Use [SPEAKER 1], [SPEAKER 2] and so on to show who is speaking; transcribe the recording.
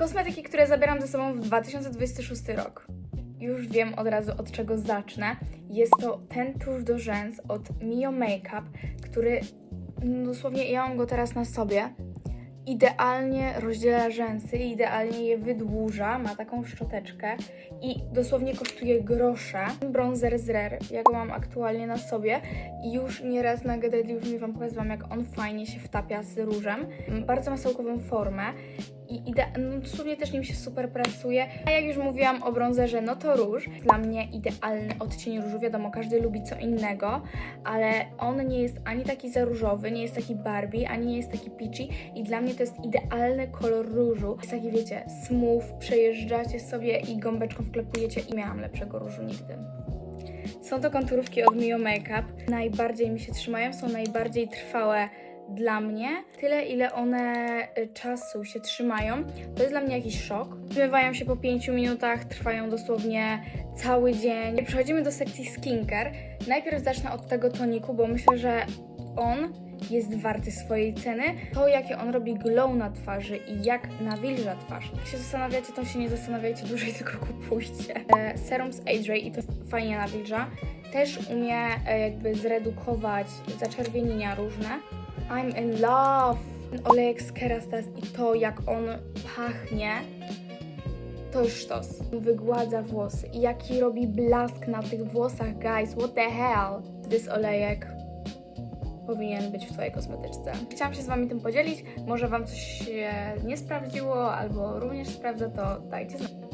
[SPEAKER 1] Kosmetyki, które zabieram ze sobą w 2026 rok. Już wiem od razu od czego zacznę. Jest to ten tusz do rzęs od Mio Makeup, który no dosłownie ja mam go teraz na sobie. Idealnie rozdziela rzęsy, idealnie je wydłuża, ma taką szczoteczkę i dosłownie kosztuje grosze. Bronzer z Rare, ja go mam aktualnie na sobie i już nieraz na GD już mi Wam pokazywałam, jak on fajnie się wtapia z różem. Bardzo masełkową formę i ide- no, dosłownie też nim się super pracuje. A jak już mówiłam o bronzerze, no to róż. Dla mnie idealny odcień różu. Wiadomo, każdy lubi co innego, ale on nie jest ani taki za różowy, nie jest taki Barbie, ani nie jest taki peachy i dla mnie to jest idealny kolor różu. Jest taki, wiecie, smooth, przejeżdżacie sobie i gąbeczką wklepujecie i miałam lepszego różu nigdy. Są to konturówki od Mio Makeup. Najbardziej mi się trzymają, są najbardziej trwałe dla mnie. Tyle, ile one y, czasu się trzymają, to jest dla mnie jakiś szok. Zmywają się po 5 minutach, trwają dosłownie cały dzień. Przechodzimy do sekcji skincare. Najpierw zacznę od tego toniku, bo myślę, że on jest warty swojej ceny. To, jakie on robi glow na twarzy i jak nawilża twarz. Jak się zastanawiacie, to się nie zastanawiajcie dłużej, tylko kupujcie. E, serum z Age i to fajnie nawilża. Też umie e, jakby zredukować zaczerwienienia różne. I'm in love! Olejek z Kerastase i to, jak on pachnie, to już sztos. Wygładza włosy i jaki robi blask na tych włosach, guys. What the hell? This olejek powinien być w Twojej kosmetyczce. Chciałam się z Wami tym podzielić. Może Wam coś się nie sprawdziło, albo również sprawdza, to dajcie znać.